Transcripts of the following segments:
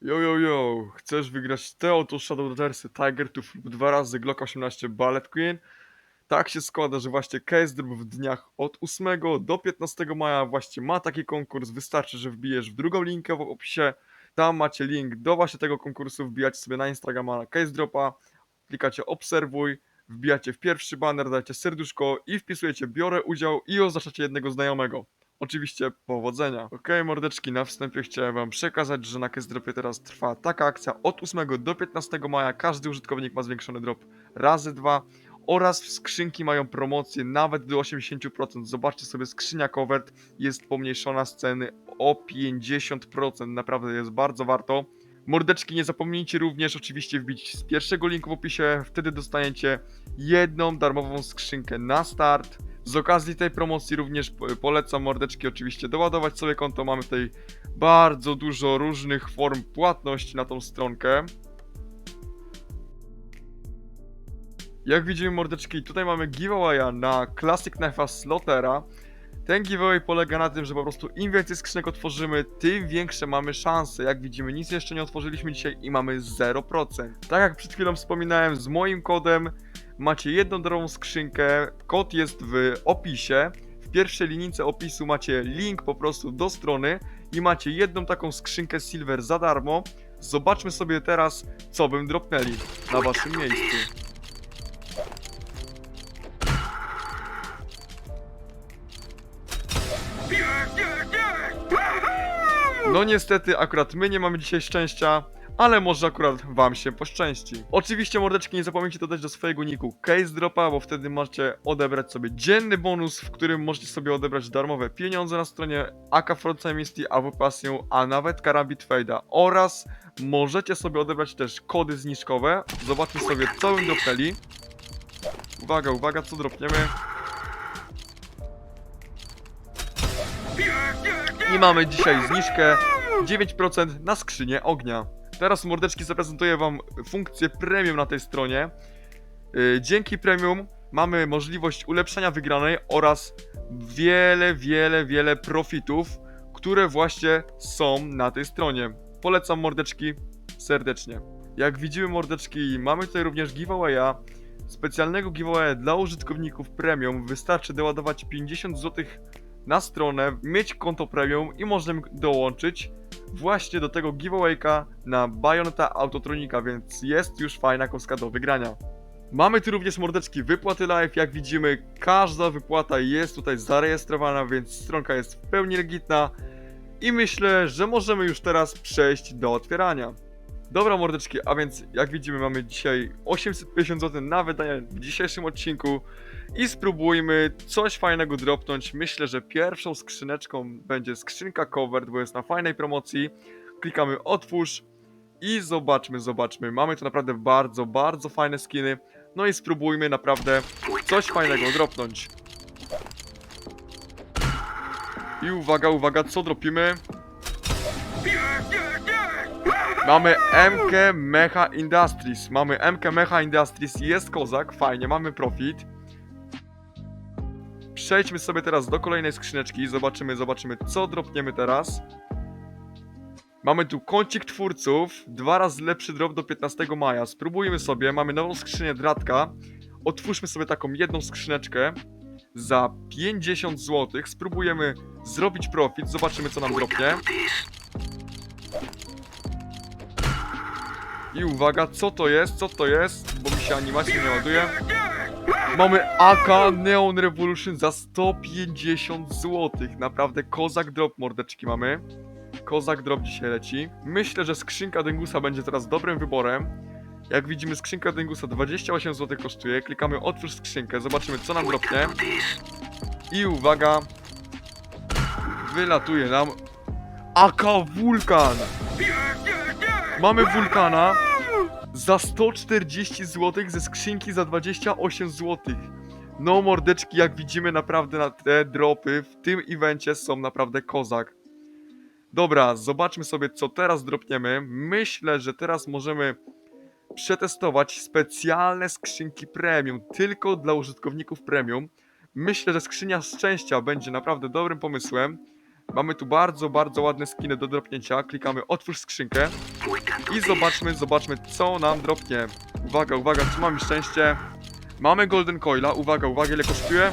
Yo, yo, yo, chcesz wygrać te oto Shadow Daughtersy Tiger Tooth lub dwa razy Glock 18 Ballet Queen? Tak się składa, że właśnie Case Drop w dniach od 8 do 15 maja właśnie ma taki konkurs. Wystarczy, że wbijesz w drugą linkę w opisie. Tam macie link do właśnie tego konkursu. Wbijacie sobie na Instagrama na Case Dropa, klikacie obserwuj, wbijacie w pierwszy banner, dajcie serduszko i wpisujecie biorę udział i oznaczacie jednego znajomego. Oczywiście powodzenia. Okej, mordeczki, na wstępie chciałem wam przekazać, że na Dropie teraz trwa taka akcja od 8 do 15 maja. Każdy użytkownik ma zwiększony drop razy dwa oraz skrzynki mają promocję nawet do 80%. Zobaczcie sobie, skrzynia covert jest pomniejszona z ceny o 50%. Naprawdę jest bardzo warto. Mordeczki, nie zapomnijcie również oczywiście wbić z pierwszego linku w opisie, wtedy dostaniecie jedną darmową skrzynkę na start. Z okazji tej promocji również po- polecam mordeczki oczywiście doładować sobie konto. Mamy tutaj bardzo dużo różnych form płatności na tą stronkę. Jak widzimy mordeczki, tutaj mamy giveawaya na Classic Knife'a Slotera. Ten giveaway polega na tym, że po prostu im więcej skrzynek otworzymy, tym większe mamy szanse. Jak widzimy, nic jeszcze nie otworzyliśmy dzisiaj i mamy 0%. Tak jak przed chwilą wspominałem, z moim kodem macie jedną darmową skrzynkę. Kod jest w opisie. W pierwszej linijce opisu macie link po prostu do strony i macie jedną taką skrzynkę Silver za darmo. Zobaczmy sobie teraz, co bym dropnęli na waszym miejscu. No niestety, akurat my nie mamy dzisiaj szczęścia, ale może akurat wam się poszczęści. Oczywiście mordeczki nie zapomnijcie dodać do swojego niku case dropa, bo wtedy możecie odebrać sobie dzienny bonus, w którym możecie sobie odebrać darmowe pieniądze na stronie AK Front Misty, AW a nawet Karabit Fejda oraz możecie sobie odebrać też kody zniżkowe. Zobaczmy sobie co bym dropnęli. Uwaga, uwaga, co dropniemy. I mamy dzisiaj zniżkę 9% na skrzynię ognia. Teraz mordeczki zaprezentuję wam funkcję premium na tej stronie. Yy, Dzięki premium mamy możliwość ulepszenia wygranej oraz wiele, wiele, wiele profitów, które właśnie są na tej stronie. Polecam mordeczki serdecznie. Jak widzimy mordeczki, mamy tutaj również giveawaya. Specjalnego giveawaya dla użytkowników premium. Wystarczy doładować 50 zł na stronę, mieć konto premium i możemy dołączyć właśnie do tego giveawayka na Bayonetta Autotronika, więc jest już fajna kostka do wygrania. Mamy tu również mordeczki wypłaty live, jak widzimy każda wypłata jest tutaj zarejestrowana, więc stronka jest w pełni legitna i myślę, że możemy już teraz przejść do otwierania. Dobra mordeczki, a więc jak widzimy mamy dzisiaj 850 zł na wydanie w dzisiejszym odcinku i spróbujmy coś fajnego dropnąć. Myślę, że pierwszą skrzyneczką będzie skrzynka covert, bo jest na fajnej promocji. Klikamy otwórz i zobaczmy, zobaczmy. Mamy tu naprawdę bardzo, bardzo fajne skiny. No i spróbujmy naprawdę coś fajnego dropnąć. I uwaga, uwaga, co dropimy? Mamy MK Mecha Industries. Mamy MK Mecha Industries, jest kozak, fajnie, mamy profit. Przejdźmy sobie teraz do kolejnej skrzyneczki zobaczymy, zobaczymy co dropniemy teraz. Mamy tu kącik twórców, dwa razy lepszy drop do 15 maja. Spróbujmy sobie, mamy nową skrzynię Dratka. Otwórzmy sobie taką jedną skrzyneczkę za 50 zł. Spróbujemy zrobić profit, zobaczymy co nam dropnie. I uwaga, co to jest? Co to jest? Bo mi się animacja nie ładuje. Mamy AK Neon Revolution za 150 zł. Naprawdę kozak drop mordeczki mamy. Kozak drop dzisiaj leci. Myślę, że skrzynka Dengusa będzie teraz dobrym wyborem. Jak widzimy, skrzynka Dengusa 28 zł kosztuje. Klikamy otwórz skrzynkę, zobaczymy co nam dropnie. I uwaga. Wylatuje nam AK Wulkan. Mamy wulkana za 140 zł ze skrzynki za 28 zł. No mordeczki, jak widzimy naprawdę na te dropy w tym evencie są naprawdę kozak. Dobra, zobaczmy sobie co teraz dropniemy. Myślę, że teraz możemy przetestować specjalne skrzynki premium tylko dla użytkowników premium. Myślę, że skrzynia szczęścia będzie naprawdę dobrym pomysłem. Mamy tu bardzo, bardzo ładne skiny do dropnięcia. Klikamy otwórz skrzynkę i zobaczmy, zobaczmy co nam dropnie. Uwaga, uwaga, czy mamy szczęście? Mamy Golden Coila, uwaga, uwaga, ile kosztuje?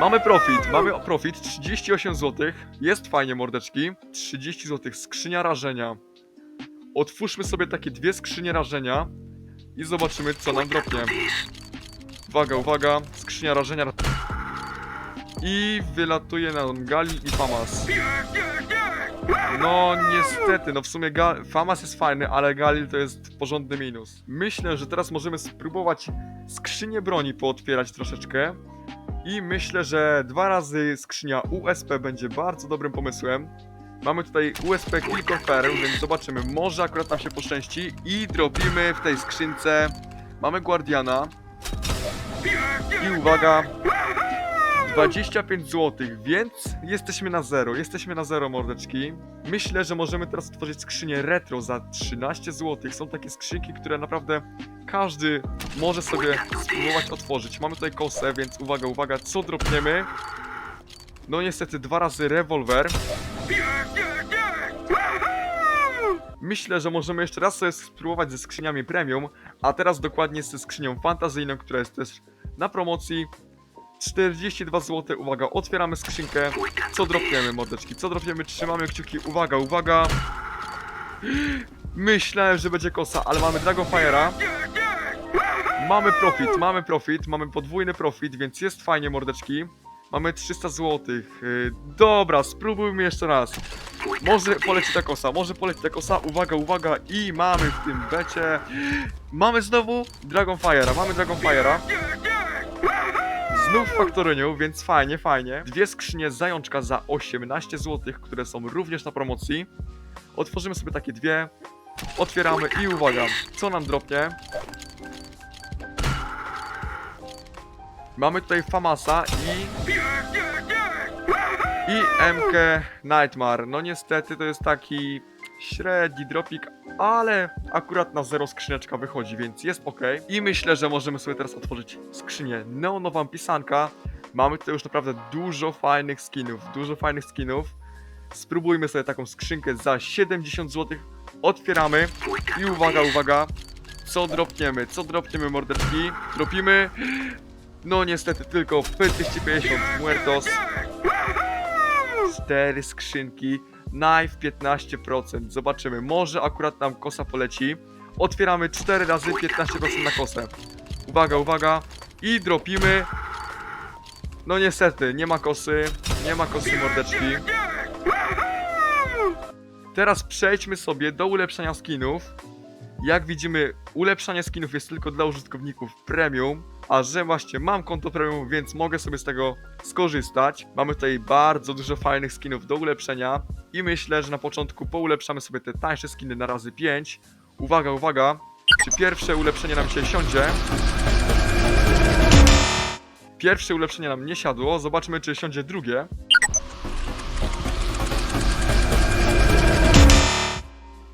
Mamy profit, mamy profit 38 zł. Jest fajnie, mordeczki. 30 zł, skrzynia rażenia. Otwórzmy sobie takie dwie skrzynie rażenia i zobaczymy, co nam dropnie. Uwaga, uwaga, skrzynia rażenia. I wylatuje nam Gali i Famas. No niestety, no w sumie Ga Famas jest fajny, ale Galil to jest porządny minus. Myślę, że teraz możemy spróbować skrzynię broni pootwierać troszeczkę. I myślę, że dwa razy skrzynia USP będzie bardzo dobrym pomysłem. Mamy tutaj USP kilka pereł, więc zobaczymy, może akurat nam się poszczęści i dropimy w tej skrzynce. Mamy Guardiana. I uwaga, 25 zł, więc jesteśmy na zero, jesteśmy na zero mordeczki. Myślę, że możemy teraz otworzyć skrzynię retro za 13 zł. Są takie skrzynki, które naprawdę każdy może sobie spróbować otworzyć. Mamy tutaj kosę, więc uwaga, uwaga, co dropniemy? No niestety dwa razy rewolwer. Myślę, że możemy jeszcze raz sobie spróbować ze skrzyniami premium, a teraz dokładnie ze skrzynią fantazyjną, która jest też na promocji. 42 zł, uwaga, otwieramy skrzynkę. Co dropniemy, mordeczki? Co dropniemy? Trzymamy kciuki, uwaga, uwaga. Myślałem, że będzie kosa, ale mamy Dragonfire'a. Mamy profit, mamy profit, mamy podwójny profit, więc jest fajnie, mordeczki. Mamy 300 zł. Yy, dobra, spróbujmy jeszcze raz. Może poleci ta kosa, może poleci ta kosa. Uwaga, uwaga, i mamy w tym becie. Mamy znowu Dragonfire'a, mamy Dragonfire'a. Znów w faktoryniu, więc fajnie, fajnie. Dwie skrzynie zajączka za 18 zł, które są również na promocji. Otworzymy sobie takie dwie. Otwieramy i uwaga, co nam dropnie? Mamy tutaj Famasa i... I MK Nightmare. No niestety to jest taki średni dropik, ale akurat na zero skrzyneczka wychodzi, więc jest ok. I myślę, że możemy sobie teraz otworzyć skrzynię neonową pisanka. Mamy tutaj już naprawdę dużo fajnych skinów, dużo fajnych skinów. Spróbujmy sobie taką skrzynkę za 70 zł. Otwieramy i uwaga, uwaga. Co dropniemy? Co dropniemy, mordeczki? Dropimy... No niestety tylko P250 Muertos. Cztery skrzynki. Knife 15%. Zobaczymy. Może akurat nam kosa poleci. Otwieramy 4 razy 15% na kosę. Uwaga, uwaga. I dropimy. No niestety, nie ma kosy. Nie ma kosy mordeczki. Teraz przejdźmy sobie do ulepszania skinów. Jak widzimy, ulepszanie skinów jest tylko dla użytkowników premium. A że właśnie mam konto premium, więc mogę sobie z tego skorzystać. Mamy tutaj bardzo dużo fajnych skinów do ulepszenia. I myślę, że na początku poulepszamy sobie te tańsze skiny na razy 5. Uwaga, uwaga. Czy pierwsze ulepszenie nam się siądzie? Pierwsze ulepszenie nam nie siadło. Zobaczmy, czy siądzie drugie.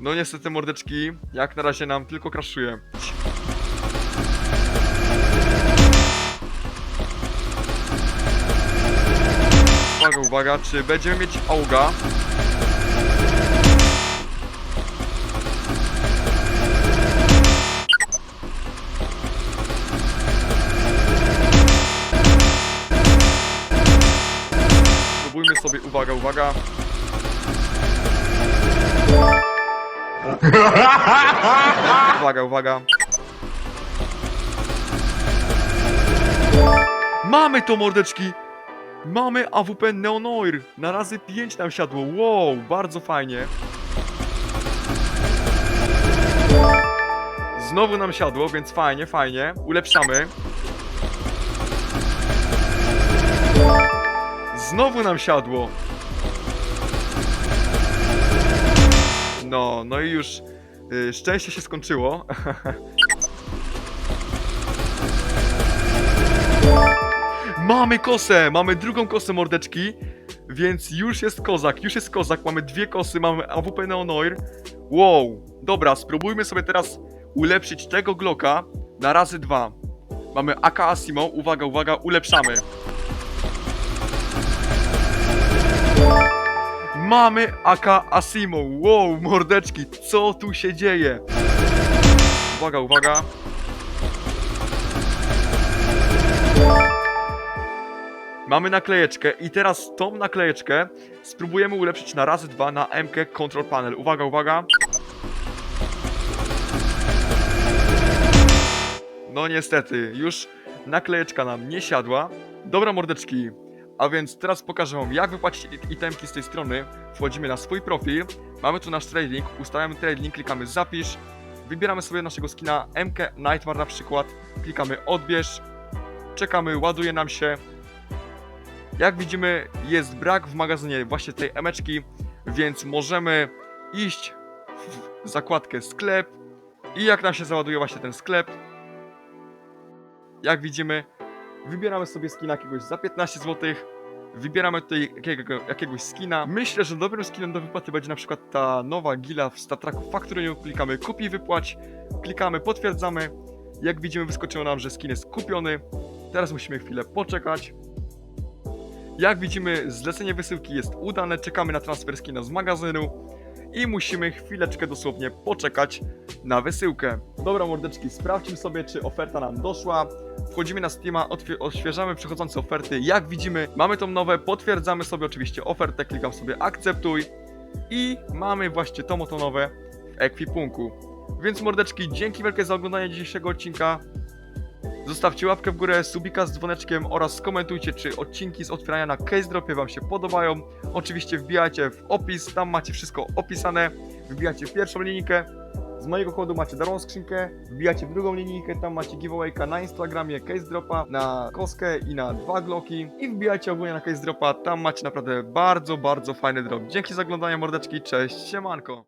No niestety mordeczki, jak na razie nam tylko kraszuje. Uwaga, uwaga, czy będziemy mieć auga? Spróbujmy sobie, uwaga, uwaga. Uwaga, uwaga. Mamy to, mordeczki! Mamy AWP Neonoir! Na razy 5 nam siadło. Wow, bardzo fajnie. Znowu nam siadło, więc fajnie, fajnie. Ulepszamy. Znowu nam siadło. No, no i już y, szczęście się skończyło. mamy kosę! Mamy drugą kosę mordeczki. Więc już jest kozak, już jest kozak. Mamy dwie kosy, mamy AWP Neonoir. Wow, dobra, spróbujmy sobie teraz ulepszyć tego Glocka na razy dwa. Mamy AK Asimo, uwaga, uwaga, ulepszamy. Mamy AK Asimo. Wow, mordeczki, co tu się dzieje? Uwaga, uwaga. Mamy naklejeczkę i teraz tą naklejeczkę spróbujemy ulepszyć na razy dwa na MK Control Panel. Uwaga, uwaga. No niestety, już naklejeczka nam nie siadła. Dobra mordeczki, a więc teraz pokażę wam jak wypłacić it- itemki z tej strony. Wchodzimy na swój profil, mamy tu nasz trading, ustawiamy trading, klikamy zapisz, wybieramy sobie naszego skina MK Nightmare na przykład, klikamy odbierz, czekamy, ładuje nam się. Jak widzimy jest brak w magazynie właśnie tej emeczki, więc możemy iść w zakładkę sklep i jak nam się załaduje właśnie ten sklep, jak widzimy, wybieramy sobie skina jakiegoś za 15 zł. Wybieramy tutaj jakiego, jakiegoś skina. Myślę, że dobrym skinem do wypłaty będzie na przykład ta nowa gila w Statraku Factory. Klikamy kupi wypłać, klikamy potwierdzamy. Jak widzimy wyskoczyło nam, że skin jest kupiony. Teraz musimy chwilę poczekać. Jak widzimy zlecenie wysyłki jest udane, czekamy na transfer skina z magazynu i musimy chwileczkę dosłownie poczekać na wysyłkę. Dobra mordeczki, sprawdźmy sobie czy oferta nam doszła. Wchodzimy na Steama, odświeżamy przechodzące oferty. Jak widzimy, mamy tą nowe, potwierdzamy sobie oczywiście ofertę, klikam sobie akceptuj i mamy właśnie tą oto nowe w ekwipunku. Więc mordeczki, dzięki wielkie za oglądanie dzisiejszego odcinka. Zostawcie łapkę w górę, subika z dzwoneczkiem oraz skomentujcie, czy odcinki z otwierania na Case Dropie Wam się podobają. Oczywiście wbijajcie w opis, tam macie wszystko opisane. Wbijajcie w pierwszą linijkę. Z mojego kodu macie darmową skrzynkę, wbijacie w drugą linijkę, tam macie giveawayka na Instagramie, Case Dropa, na koskę i na dwa glocki. I wbijajcie ogólnie na Case Dropa, tam macie naprawdę bardzo, bardzo fajny drop. Dzięki za oglądanie mordeczki, cześć, siemanko!